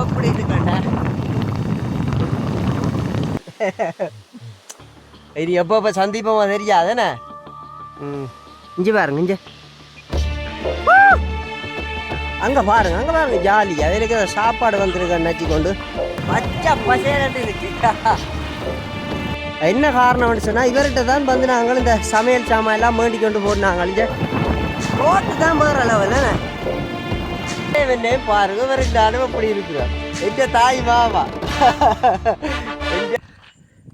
அப்படி இருக்கண்டா இது எப்போ இப்போ சந்திப்போமா தெரியாதுண்ணே ம். இங்கே பாருங்க இங்கே. அங்கே பாருங்க அங்கே பாருங்க ஜாலி. அதில் இருக்கிற சாப்பாடு வந்திருக்க நச்சு கொண்டு பச்சை இருக்கு. என்ன காரணம்னு சொன்னால் இவர்கிட்ட தான் வந்து நாங்கள் இந்த சமையல் சாமான் எல்லாம் மேண்டி கொண்டு போனாங்க இங்கே ரோட்டு தான் மாற அளவில் வெண்ணே பாருங்க இவருக்கு அனுபவம் அப்படி இருக்கிறார்? எந்த தாய் மாமா?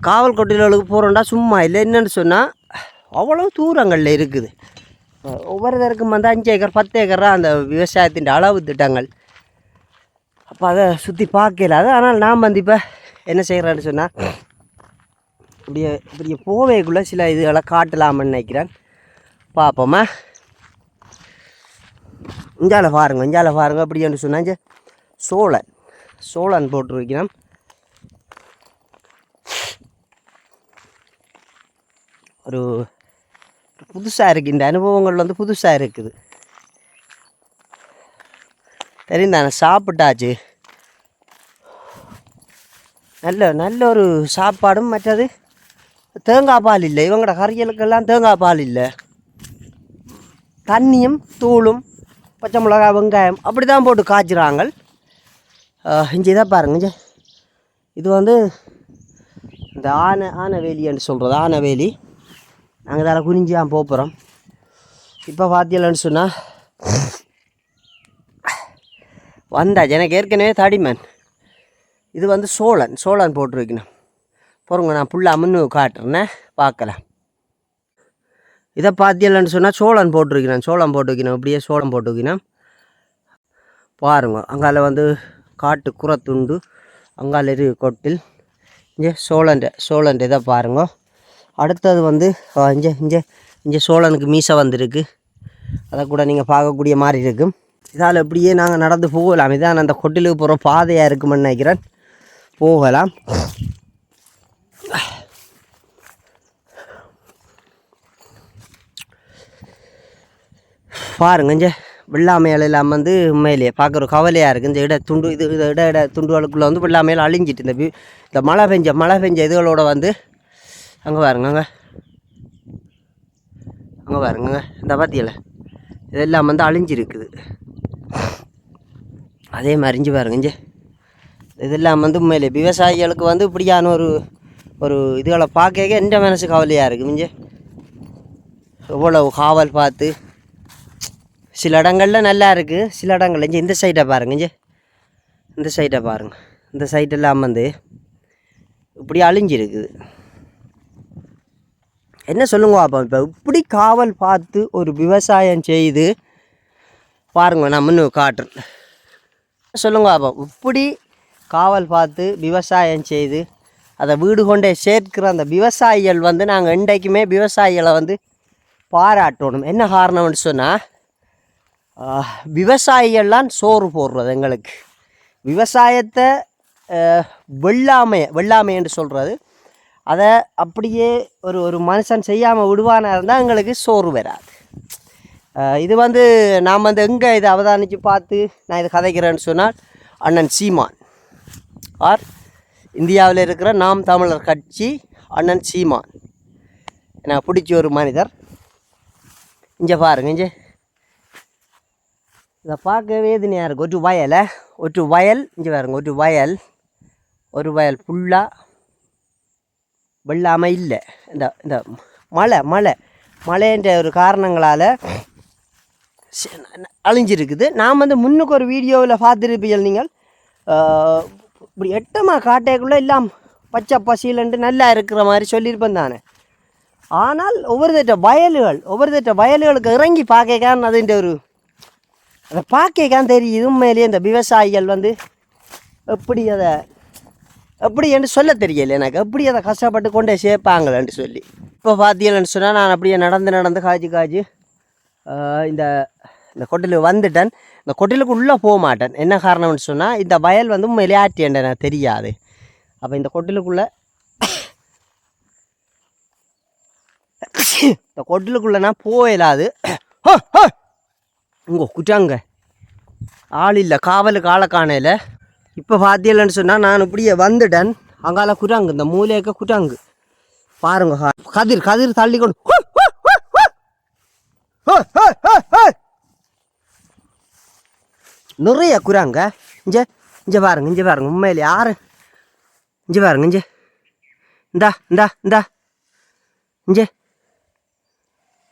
காவல் கொட்டிலுக்கு போகிறோம்டா சும்மா இல்லை என்னன்னு சொன்னால் அவ்வளோ தூரங்களில் இருக்குது. ஒவ்வொருத்தருக்கும் வந்து அஞ்சு ஏக்கர் பத்து ஏக்கர் அந்த விவசாயத்தின் அளவு திட்டங்கள். அப்போ அதை சுற்றி பார்க்கல அது ஆனால் நான் வந்து இப்போ என்ன செய்கிறேன்னு சொன்னால் இப்படியே இப்படியே போவேக்குள்ளே சில இதுகளை காட்டலாம்னு நினைக்கிறேன். பார்ப்போமா. இஞ்சால பாருங்க இஞ்சால பாருங்க அப்படின்னு சொன்னாங்க சோழன் சோழன் போட்டிருக்கிறோம். ஒரு புதுசாக இருக்குது இந்த அனுபவங்கள் வந்து புதுசாக இருக்குது. தெரிந்தானே சாப்பிட்டாச்சு. நல்ல நல்ல ஒரு சாப்பாடும் மற்றது தேங்காய் பால் இல்லை இவங்களோட கறிகளுக்கெல்லாம் தேங்காய் பால் இல்லை. தண்ணியும் தூளும் பச்சை மிளகா வெங்காயம் அப்படி தான் போட்டு காய்ச்சுறாங்க. இஞ்சி இதை பாருங்க இஞ்சி. இது வந்து இந்த ஆனை ஆனவேலின்னு சொல்கிறது ஆனவேலி. நாங்கள் தான் குறிஞ்சியாக போகிறோம் இப்போ பார்த்தீங்கன்னு சொன்னால் வந்தாச்சு எனக்கு ஏற்கனவே தடிமன். இது வந்து சோழன் சோழன் போட்டிருக்கணும். போகிறோங்க நான் புள்ள அமுன்னு காட்டுறேன்னே பார்க்கலாம். இதை பார்த்தியலன்னு சொன்னால் சோளம் போட்டிருக்கிறேன் சோளம் போட்டுக்கினேன் இப்படியே சோளம் போட்டுக்கினேன் பாருங்க அங்கால வந்து காட்டு குரத்துண்டு அங்கால இரு கொட்டில். இங்கே சோழண்ட சோழண்ட இதை பாருங்க. அடுத்தது வந்து இங்கே இங்கே இங்கே சோழனுக்கு மீசை வந்திருக்கு. அதை கூட நீங்கள் பார்க்கக்கூடிய மாதிரி இருக்கும் இதால் இப்படியே நாங்கள் நடந்து போகலாம். இதான் அந்த கொட்டிலுக்கு போகிற பாதையாக இருக்குமென்னு நினைக்கிறேன். போகலாம். பாருங்க இங்கே வெள்ளாமையால் இல்லாமல் வந்து உண்மையிலேயே பார்க்குற கவலையாக இருக்குது இந்த இட துண்டு இது இட இட துண்டுகளுக்குள்ளே வந்து வெள்ளாமையால் அழிஞ்சிட்டு இந்த இந்த மழை பெஞ்ச மழை பெஞ்ச இதுகளோட வந்து அங்கே பாருங்க அங்கே. அங்கே பாருங்க இந்த பாத்தியல இதெல்லாம் வந்து அழிஞ்சிருக்குது. அதே மாதிரி இஞ்சி பாருங்க இஞ்சி இதெல்லாம் வந்து உண்மையிலே விவசாயிகளுக்கு வந்து இப்படியான ஒரு ஒரு இதுகளை பார்க்க எந்த மனசு கவலையாக இருக்குது இங்கே. எவ்வளவு காவல் பார்த்து சில இடங்களில் நல்லா இருக்குது சில இடங்கள்ல இங்கே இந்த சைட்டை பாருங்க இங்கே இந்த சைட்டை பாருங்க. இந்த சைட்டெல்லாம் வந்து இப்படி அழிஞ்சிருக்குது. என்ன சொல்லுங்க அப்போ இப்போ? இப்படி காவல் பார்த்து ஒரு விவசாயம் செய்து பாருங்க நான் முன்னு காட்டுறேன். சொல்லுங்க அப்போ இப்படி காவல் பார்த்து விவசாயம் செய்து அதை வீடு கொண்டே சேர்க்கிற அந்த விவசாயிகள் வந்து நாங்கள் என்றைக்குமே விவசாயிகளை வந்து பாராட்டணும். என்ன காரணம்னு சொன்னால் விவசாயிகள்லாம் சோறு போடுறது எங்களுக்கு. விவசாயத்தை வெள்ளாமை வெள்ளாமை என்று சொல்கிறது அதை அப்படியே ஒரு ஒரு மனுஷன் செய்யாமல் விடுவானா இருந்தால் எங்களுக்கு சோறு வராது. இது வந்து நாம் வந்து எங்கே இதை அவதானித்து பார்த்து நான் இதை கதைக்கிறேன்னு சொன்னால் அண்ணன் சீமான். ஆர் இந்தியாவில் இருக்கிற நாம் தமிழர் கட்சி அண்ணன் சீமான். எனக்கு பிடிச்ச ஒரு மனிதர். இங்கே பாருங்க இங்கே. இதை பார்க்க வேதனையாக இருக்குது ஒரு வயலை ஒரு வயல் இங்கே பாருங்க ஒரு வயல் ஒரு வயல் ஃபுல்லாக வெள்ளாமல் இல்லை. இந்த இந்த மழை மழை மழைன்ற ஒரு காரணங்களால் அழிஞ்சிருக்குது. நாம் வந்து முன்னுக்கு ஒரு வீடியோவில் பார்த்துருப்பீர்கள் நீங்கள் இப்படி எட்டமாக காட்டைக்குள்ளே எல்லாம் பச்சை பசியிலன்ட்டு நல்லா இருக்கிற மாதிரி சொல்லியிருப்பேன் தானே ஆனால் ஒவ்வொரு தட்ட வயல்கள் ஒவ்வொரு திட்ட வயல்களுக்கு இறங்கி பார்க்கக்கான் அதுன்ற ஒரு அதை பார்க்கக்கான் தெரியுது. உண்மையிலேயே இந்த விவசாயிகள் வந்து எப்படி அதை எப்படி என்று சொல்ல தெரியல எனக்கு. எப்படி அதை கஷ்டப்பட்டு கொண்டே சேர்ப்பாங்களேன்னு சொல்லி. இப்போ பார்த்தீங்கன்னு சொன்னால் நான் அப்படியே நடந்து நடந்து காய்ச்சி காய்ச்சி இந்த இந்த கொட்டிலுக்கு வந்துட்டேன். இந்த கொட்டிலுக்கு உள்ளே போக மாட்டேன். என்ன காரணம்னு சொன்னால் இந்த வயல் வந்து உண்மையிலே ஆட்டியண்ட எனக்கு தெரியாது. அப்போ இந்த கொட்டிலுக்குள்ளே இந்த கொட்டிலுக்குள்ளே நான் போயிடாது இங்கே குட்டாங்க ஆள் இல்லை காவலுக்கு ஆளை காணையில். இப்போ பார்த்தீங்கன்னு சொன்னால் நான் இப்படியே வந்துட்டேன் அங்கால குரங்கு இந்த மூலையக்க குட்டாங்கு பாருங்க ஹா- கதிர் கதிர் தள்ளி கொண்டு நிறைய குறாங்க. இங்கே இங்கே பாருங்க இங்கே பாருங்க உண்மையில் யாரு? இங்கே பாருங்க இங்கே. இந்தா இந்தா இந்தா. இங்கே.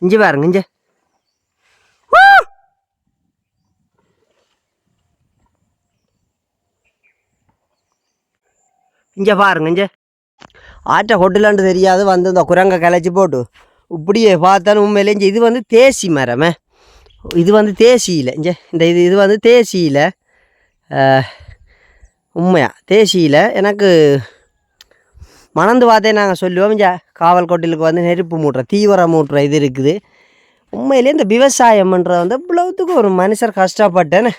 இங்கே பாருங்க இங்கே. இங்கே பாருங்க இங்கே. ஆட்டை கொட்டலான்னு தெரியாது வந்து இந்த குரங்கை கலைச்சி போட்டு. இப்படியே பார்த்தாலும் உண்மையிலே இங்கே இது வந்து தேசி மரமே. இது வந்து தேசியில் இங்கே. இந்த இது இது வந்து தேசியில் உண்மையா? தேசியில் எனக்கு மணந்து பார்த்தே நாங்கள் சொல்லுவோம் இங்கே. காவல் கொட்டிலுக்கு வந்து நெருப்பு மூட்டுற தீவிர மூட்டுற இது இருக்குது. உண்மையிலே இந்த விவசாயம்ன்றது வந்து இவ்வளவுத்துக்கு ஒரு மனுஷர் கஷ்டப்பட்டேன்னு.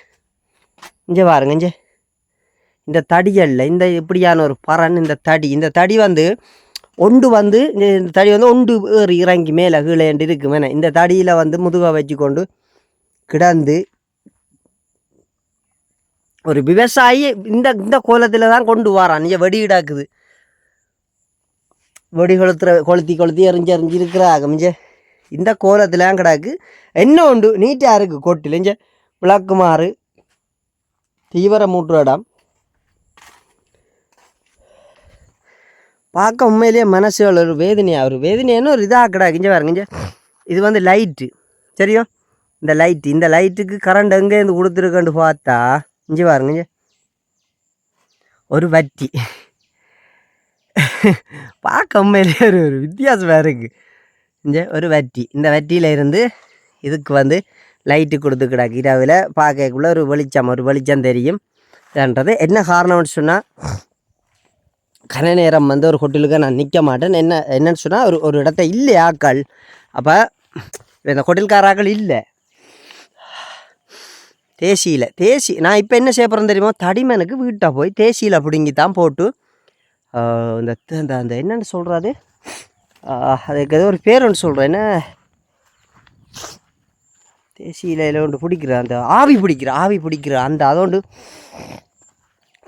இங்கே பாருங்க இங்கே. இந்த தடியல்ல இந்த இப்படியான ஒரு பறன் இந்த தடி இந்த தடி வந்து ஒண்டு வந்து இந்த தடி வந்து ஒண்டு ஏறி இறங்கி மேலே கீழேண்டு இருக்கு மேலே இந்த தடியில் வந்து முதுகை வச்சு கொண்டு கிடந்து ஒரு விவசாயி இந்த இந்த கோலத்தில் தான் கொண்டு வரான். இங்கே வெடி இடாக்குது வெடி கொளுத்துற கொளுத்தி கொளுத்தி எறிஞ்சு எறிஞ்சு இருக்கிறாங்க மிஞ்ச. இந்த கோலத்தில் கிடாக்கு. என்ன உண்டு? நீட்டாக இருக்குது கொட்டில். இஞ்ச விளக்குமாறு தீவிர மூட்டு இடம். பார்க்க உண்மையிலேயே மனசு ஒரு வேதனையாக ஒரு வேதனையான ஒரு இதாக கிஞ்ச இங்கே. பாருங்க இது வந்து லைட்டு சரியும் இந்த லைட்டு இந்த லைட்டுக்கு கரண்ட் எங்கேருந்து கொடுத்துருக்கேன்னு பார்த்தா இஞ்சி பாருங்க ஒரு வட்டி. பார்க்க உண்மையிலேயே ஒரு ஒரு வித்தியாசமாக இருக்குது இங்கே ஒரு வட்டி. இந்த வட்டியில் இருந்து இதுக்கு வந்து லைட்டு கொடுத்து கிடக்கு இரவில் பார்க்கக்குள்ள ஒரு வெளிச்சம் ஒரு வெளிச்சம் தெரியும். இதுன்றது என்ன காரணம்னு சொன்னால் கன நேரம் வந்து ஒரு ஹோட்டலுக்கு நான் நிற்க மாட்டேன். என்ன என்னன்னு சொன்னால் ஒரு ஒரு இடத்த இல்லை ஆக்கள். அப்போ இந்த ஹோட்டல்கார இல்லை. தேசியில் தேசி நான் இப்போ என்ன செய்ய போகிறேன் தெரியுமா? தடிமனுக்கு வீட்டை போய் தேசியில் பிடுங்கி தான் போட்டு இந்த அந்த அந்த என்னென்னு சொல்கிறாரு அதுக்கு ஏதோ ஒரு பேர் ஒன்று சொல்கிறேன் என்ன? தேசியில் ஒன்று பிடிக்கிற அந்த ஆவி பிடிக்கிற ஆவி பிடிக்கிற அந்த அதோண்டு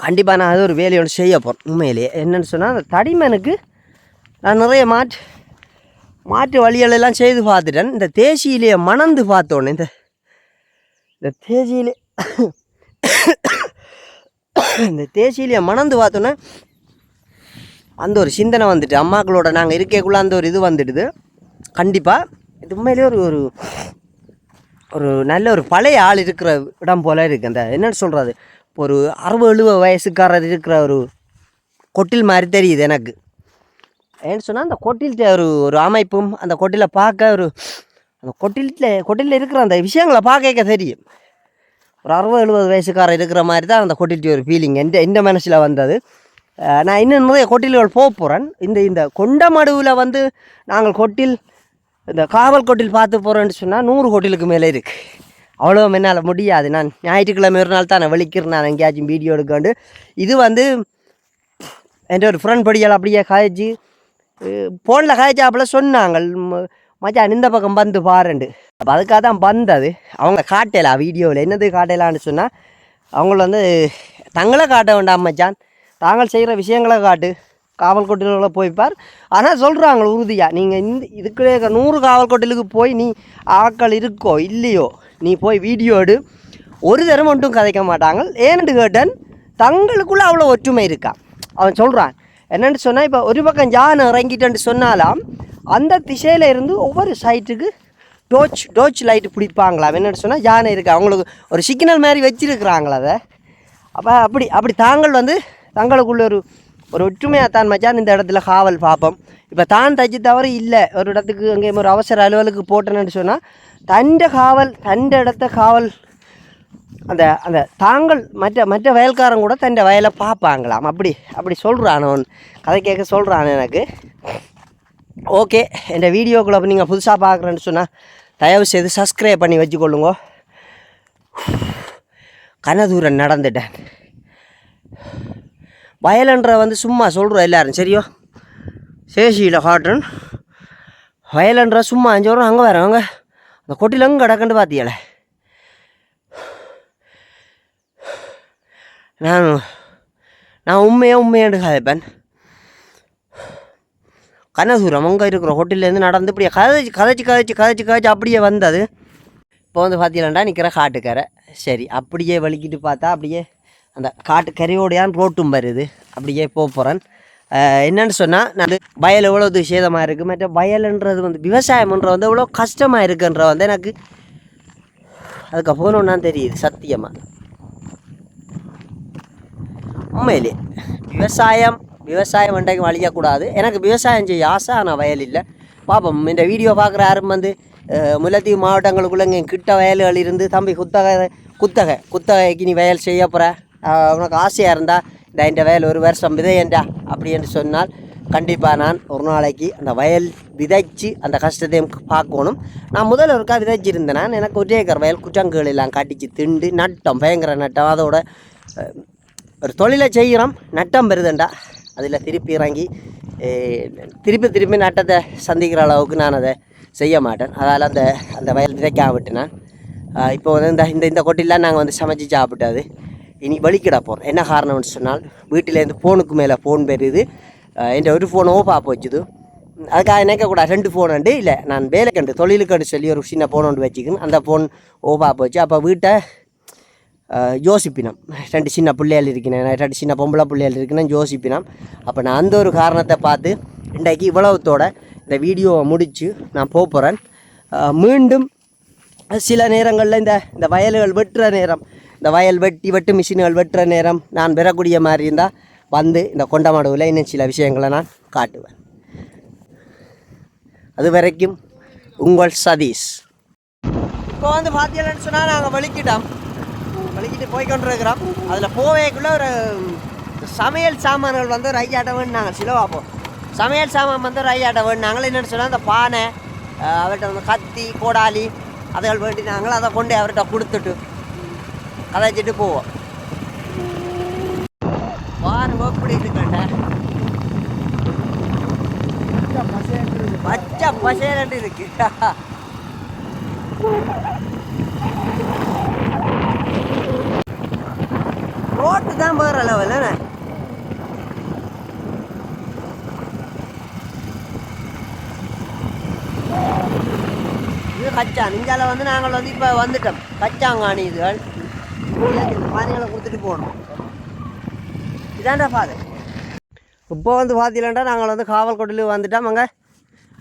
கண்டிப்பாக நான் அது ஒரு வேலையை ஒன்று செய்ய போகிறேன் உண்மையிலேயே. என்னென்னு சொன்னால் அந்த தடிமனுக்கு நான் நிறைய மாற்று மாற்று வழிகளெல்லாம் செய்து பார்த்துட்டேன். இந்த தேசியிலேயே மணந்து பார்த்தோன்னே இந்த இந்த தேசியிலே இந்த தேசியிலேயே மணந்து பார்த்தோன்னே அந்த ஒரு சிந்தனை வந்துட்டு அம்மாக்களோட நாங்கள் இருக்கக்குள்ள அந்த ஒரு இது வந்துடுது. கண்டிப்பாக இது உண்மையிலேயே ஒரு ஒரு ஒரு நல்ல ஒரு பழைய ஆள் இருக்கிற இடம் போல இருக்குது அந்த என்னன்னு சொல்கிறது ஒரு அறுபது எழுபது வயசுக்காரர் இருக்கிற ஒரு கொட்டில் மாதிரி தெரியுது எனக்கு. ஏன்னு சொன்னால் அந்த கொட்டில்கிட்ட ஒரு ஒரு அமைப்பும் அந்த கொட்டிலை பார்க்க ஒரு அந்த கொட்டில்கிட்ட கொட்டிலில் இருக்கிற அந்த விஷயங்களை பார்க்க தெரியும். ஒரு அறுபது எழுபது வயசுக்காரர் இருக்கிற மாதிரி தான் அந்த கொட்டில்ட்டி ஒரு ஃபீலிங் எந்த இந்த மனசில் வந்தது. நான் இன்னும் நிறைய கொட்டில்கள் போக போகிறேன் இந்த இந்த கொண்டமடுவில் வந்து நாங்கள் கொட்டில் இந்த காவல் கொட்டில் பார்த்து போகிறேன்னு சொன்னால் நூறு கொட்டிலுக்கு மேலே இருக்குது அவ்வளோ என்னால் முடியாது. நான் ஞாயிற்றுக்கிழமை ஒரு நாள் தான் நான் வலிக்கிறேன் நான் எங்கேயாச்சும் வீடியோ எடுக்காண்டு இது வந்து என்ற ஒரு ஃப்ரெண்ட் படியால் அப்படியே காய்ச்சி ஃபோனில் காய்ச்சாப்பில் சொன்னாங்க மச்சான் இந்த பக்கம் வந்து பாருண்டு அப்போ அதுக்காக தான் வந்தது. அவங்க காட்டலாம் வீடியோவில் என்னது காட்டலான்னு சொன்னால் அவங்கள வந்து தங்களை காட்ட வேண்டாம் மச்சான். தாங்கள் செய்கிற விஷயங்களை காட்டு. காவல் கொட்டில்களை போய்ப்பார் ஆனால் சொல்கிறாங்க உறுதியாக நீங்கள் இந்த இதுக்குள்ளே நூறு காவல் கொட்டிலுக்கு போய் நீ ஆட்கள் இருக்கோ இல்லையோ நீ போய் வீடியோ எடு. ஒரு தரம் மட்டும் கதைக்க மாட்டாங்க. ஏன்னு கேட்டன் தங்களுக்குள்ள அவ்வளோ ஒற்றுமை இருக்கா? அவன் சொல்கிறான் என்னென்னு சொன்னால் இப்போ ஒரு பக்கம் யானை இறங்கிட்டேன்னு சொன்னாலாம் அந்த திசையில் இருந்து ஒவ்வொரு சைட்டுக்கு டோச் டோச் லைட்டு பிடிப்பாங்களா என்னென்னு சொன்னால் யானை இருக்குது அவங்களுக்கு ஒரு சிக்னல் மாதிரி வச்சுருக்குறாங்களா அதை? அப்போ அப்படி அப்படி தாங்கள் வந்து தங்களுக்குள்ள ஒரு ஒரு ஒற்றுமையாக தான் மச்சான் இந்த இடத்துல காவல் பார்ப்போம் இப்போ தான் தச்சு தவறு இல்லை. ஒரு இடத்துக்கு அங்கே ஒரு அவசர அலுவலுக்கு போட்டேன்னு சொன்னால் தண்ட காவல் தண்ட இடத்த காவல் அந்த அந்த தாங்கள் மற்ற மற்ற வயல்காரன் கூட தண்ட வயலை பார்ப்பாங்களாம் அப்படி அப்படி சொல்கிறான் அவன். கதை கேட்க சொல்கிறான் எனக்கு. ஓகே இந்த வீடியோக்குள்ளே நீங்கள் புதுசாக பார்க்குறேன்னு சொன்னால் தயவு செய்து சப்ஸ்கிரைப் பண்ணி வச்சுக்கொள்ளுங்க. கனதூரம் நடந்துட்டேன். வயலன்ற வந்து சும்மா சொல்கிறோம் எல்லாரும் சரியோ? சேஷியில் காட்டுறேன். வயலன்ற சும்மா அஞ்சு வரும் அங்கே வரேன் அங்கே. அந்த கொட்டில் அங்கே கிடக்குன்னு பார்த்தியல நான் நான் உண்மையாக உண்மையாண்டு கதைப்பேன். கனசூரம் அங்கே இருக்கிற ஹோட்டல்லேருந்து நடந்து இப்படியே கதைச்சு கதைச்சி கதைச்சி கதைச்சு கதைச்சு அப்படியே வந்தது. இப்போ வந்து பார்த்தீங்களாண்டா நிற்கிற காட்டுக்கரை. சரி அப்படியே வலிக்கிட்டு பார்த்தா அப்படியே அந்த காட்டு கரையோடையான் ரோட்டும் வருது அப்படியே போக போகிறேன் என்னன்னு சொன்னால் நான் வயல் எவ்வளோ சேதமாக இருக்குது மற்ற வயலுன்றது வந்து விவசாயம்ன்ற வந்து எவ்வளோ கஷ்டமாக இருக்குன்ற வந்து எனக்கு அதுக்கு போகணுன்னா தெரியுது சத்தியமாக உண்மையிலே விவசாயம் விவசாயம் வண்டைக்கு அழியக்கூடாது. எனக்கு விவசாயம் செய்ய ஆசை ஆனால் வயல் இல்லை. பார்ப்போம் இந்த வீடியோ பார்க்குற யாரும் வந்து அஹ், முல்லைத்தீவு மாவட்டங்களுக்குள்ள இங்கே கிட்ட வயல்கள் இருந்து தம்பி குத்தகை குத்தகை குத்தகைக்கு நீ வயல் செய்ய போகிற உனக்கு ஆசையாக இருந்தால் இந்த இந்த வயல் ஒரு வருஷம் விதையண்டா அப்படி என்று சொன்னால் கண்டிப்பாக நான் ஒரு நாளைக்கு அந்த வயல் விதைச்சு அந்த கஷ்டத்தையும் பார்க்கணும். நான் முதல்ல ஒருக்கா விதைச்சிருந்தேன் நான் எனக்கு ஒரே ஏக்கர் வயல் குற்றங்கள் எல்லாம் கட்டிச்சு திண்டு நட்டம் பயங்கர நட்டம். அதோட ஒரு தொழிலை செய்கிறோம் நட்டம் வருதுண்டா அதில் திருப்பி இறங்கி திருப்பி திருப்பி நட்டத்தை சந்திக்கிற அளவுக்கு நான் அதை செய்ய மாட்டேன். அதால் அந்த அந்த வயல் விதைக்காம விட்டு நான் இப்போ வந்து இந்த இந்த இந்த கொட்டிலாம் நாங்கள் வந்து சமைச்சு சாப்பிட்டாது. இனி வலிக்கிட போகிறேன் என்ன காரணம்னு சொன்னால் வீட்டிலேருந்து ஃபோனுக்கு மேலே ஃபோன் பெறுது. என்ற ஒரு ஃபோன் ஆப் வச்சுது. அதுக்காக நினைக்கக்கூடாது ரெண்டு ஃபோன் உண்டு. இல்லை நான் வேலைக்கண்டு தொழிலுக்கண்டு சொல்லி ஒரு சின்ன ஃபோன் ஒன்று வச்சுக்கணும் அந்த ஃபோன் ஓப்பா போச்சு அப்போ வீட்டை யோசிப்பினம். ரெண்டு சின்ன பிள்ளைகள் இருக்கிறேன் ரெண்டு சின்ன பொம்பளை பிள்ளைகள் இருக்குன்னு யோசிப்பினம். அப்போ நான் அந்த ஒரு காரணத்தை பார்த்து இன்றைக்கு இவ்வளவுத்தோட இந்த வீடியோவை முடித்து நான் போக போகிறேன் மீண்டும் சில நேரங்களில் இந்த இந்த வயல்கள் வெட்டுற நேரம் இந்த வயல் வெட்டி வெட்டு மிஷின்கள் வெட்டுற நேரம் நான் பெறக்கூடிய மாதிரி இருந்தால் வந்து இந்த கொண்டமாடுவில் இன்னும் சில விஷயங்களை நான் காட்டுவேன். அது வரைக்கும் உங்கள் சதீஷ். இப்போ வந்து பார்த்தீங்கன்னு சொன்னால் நாங்கள் வலிக்கிட்டோம். வலிக்கிட்டு போய் கொண்டிருக்கிறோம். அதில் போவேக்குள்ளே ஒரு சமையல் சாமான்கள் வந்து ஒரு ஐயாட்ட வேணுனாங்க. சிலவா சமையல் சாமான் வந்து ஒரு ஐயாட்ட வேணுனாங்க என்னென்னு சொன்னால் அந்த பானை அவர்கிட்ட வந்து கத்தி கோடாலி அதுகள் வேண்டினாங்களோ? அதை கொண்டு அவர்கிட்ட கொடுத்துட்டு கதைச்சிட்டு போவோம். பாருங்க எப்படி இருக்குண்ட பச்சை பசேரண்டு இருக்கு. ரோட்டு தான் போகிற லெவல் இது கச்சான் இங்கால வந்து நாங்கள் வந்து இப்போ வந்துட்டோம். கச்சாங்காணி இதுகள். பானைகளை கொடுத்துட்டு போகணும். இதாண்டா பாதை. இப்போ வந்து பார்த்தீங்களா நாங்கள் வந்து காவல் கொட்டில் வந்துட்டோம். அங்கே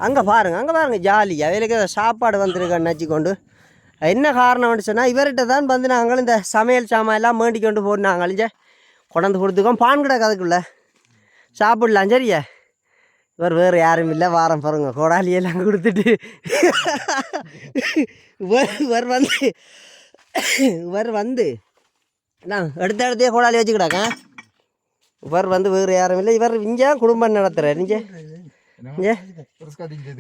அங்கே பாருங்க அங்கே பாருங்கள் ஜாலியாக வேலைக்கு சாப்பாடு வந்திருக்கேன்னு கொண்டு. என்ன காரணம்னு சொன்னால் இவர்கிட்ட தான் வந்து நாங்கள் இந்த சமையல் சாமான் எல்லாம் மேண்டி கொண்டு போனாங்க. அழிஞ்ச கொண்டாந்து கொடுத்துக்கோம். பான் கிடக்கு அதுக்குள்ள சாப்பிடலாம் சரியா? இவர் வேறு யாரும் இல்லை வாரம் பாருங்க. கோடாலியெல்லாம் கொடுத்துட்டு. இவர் இவர் வந்து இவர் வந்து நான் எடுத்த இடத்தையே கோடாலி வச்சுக்கிடாங்க இவர் வந்து வேறு யாரும் இல்லை இவர் இங்கே குடும்பம் நடத்துகிறார் இங்கே இங்கே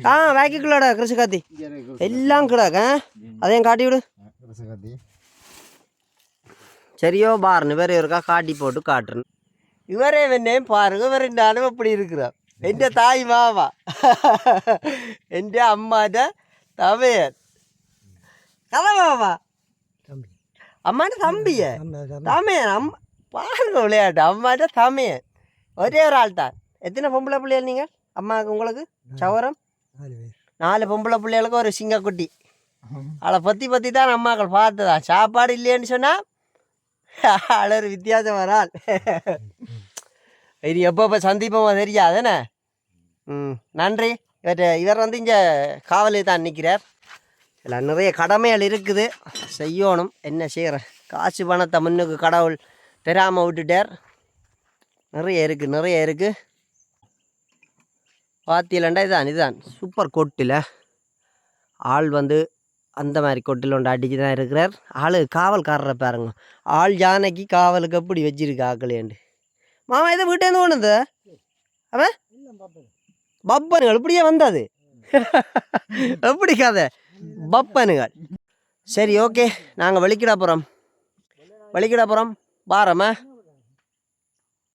ஆ வேக்கிக்குள்ளடா கிருஷி காத்தி எல்லாம் கிடாக்க அதையும் காட்டி விடு சரியோ பாருன்னு வேற ஒருக்கா காட்டி போட்டு காட்டுறேன் இவரே வெண்ணேம் பாருங்க இவர் நானும் இப்படி இருக்கிறார் എൻ്റെ തായ് മാമ എൻ്റെ അമ്മാൻ്റെ തമയൻ കഥ മാമ அம்மாட்ட தம்பிய தமையன் அம் பாருங்க விளையாட்டு அம்மாட்ட தமையன் ஒரே ஒரு ஆள் தான் எத்தனை பொம்பளை பிள்ளைகள் நீங்கள் அம்மாவுக்கு உங்களுக்கு சவரம் நாலு பொம்பளை பிள்ளைகளுக்கு ஒரு சிங்கக்குட்டி அதை பற்றி பற்றி தான் அம்மாக்கள் பார்த்ததா சாப்பாடு இல்லைன்னு சொன்னால் அதில் ஒரு வித்தியாசம் வரால் இது எப்போ இப்போ சந்திப்போமா தெரியாதுண்ணே ம் நன்றி இவர் இவர் வந்து இங்கே காவலில் தான் நிற்கிறார் இதில் நிறைய கடமைகள் இருக்குது. செய்யணும். என்ன செய்கிறேன் காசு பணத்தை முன்னுக்கு கடவுள் பெறாமல் விட்டுட்டார். நிறைய இருக்குது நிறைய இருக்குது பாத்தியலண்டா இதுதான் இதுதான் சூப்பர் கொட்டில் ஆள் வந்து அந்த மாதிரி கொட்டில் ஒன்று அடிச்சு தான் இருக்கிறார். ஆள் காவல்காரரை பாருங்க. ஆள் யானைக்கு காவலுக்கு எப்படி வச்சிருக்கு ஆக்கலேண்டு மாமா இதை வீட்டேருந்து கொண்டு அவன்? பப்பனுகள் இப்படியே வந்தது எப்படி கதை? பப்பனுகள். சரி ஓகே. நாங்கள் வெளிக்கிட போகிறோம் வெளிக்கிட போகிறோம் பாரம்மா.